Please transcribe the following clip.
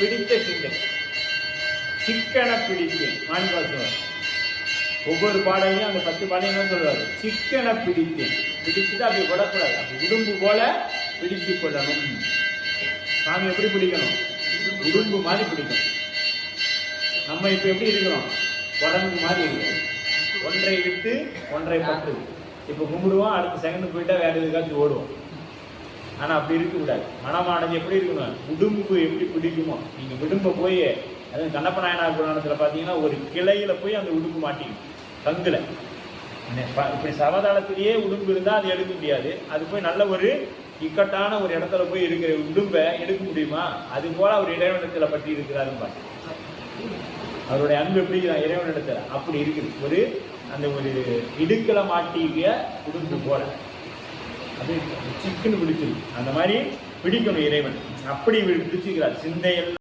பிடித்த சிந்தை சிக்கன பிடித்தேன் சொல்வார் ஒவ்வொரு பாடலையும் அந்த பத்து பாடலையும் சொல்லுவார் சிக்கன பிடித்தேன் பிடிச்சுட்டு அப்படி விடக்கூடாது. அப்படி உடும்பு போல பிடித்து கொள்ளணும். சாமி எப்படி பிடிக்கணும்? உடும்பு மாதிரி பிடிக்கணும். நம்ம இப்ப எப்படி இருக்கிறோம்? உடம்பு மாதிரி இருக்கிறோம். ஒன்றை விட்டு ஒன்றை பற்று. இப்போ கும்பிடுவோம் அடுத்த செகண்ட் போயிட்டா வேற எதுக்காச்சும் ஓடுவோம். ஆனால் அப்படி இருக்கக்கூடாது மனமானது எப்படி இருக்கணும்? உடும்பு எப்படி பிடிக்குமோ? நீங்கள் விடும்ப போய் அதுவும் கண்ணப்ப நாயனார் புராணத்தில் பார்த்தீங்கன்னா ஒரு கிளையில் போய் அந்த உடும்பு மாட்டிக்கும். கங்கில். ப- இப்படி சவதாளத்திலேயே உடும்பு இருந்தால் அது எடுக்க முடியாது. அது போய் நல்ல ஒரு இக்கட்டான ஒரு இடத்துல போய் இருக்கிற உடும்பை எடுக்க முடியுமா? அது போல் அவர் இறைவனத்துல பற்றி இருக்கிறாருன்னு பார்த்து அவருடைய அன்பு எப்படி இருக்குது? இறைவனிடத்துல அப்படி இருக்குது. ஒரு அந்த ஒரு இடுக்கலை மாட்டிய உடும்பு போல. அது சிக்குன்னு பிடிச்சிருக்கு அந்த மாதிரி பிடிக்கணும் இறைவன். அப்படி பிடிச்சிக்கிறார் சிந்தையெல்லாம்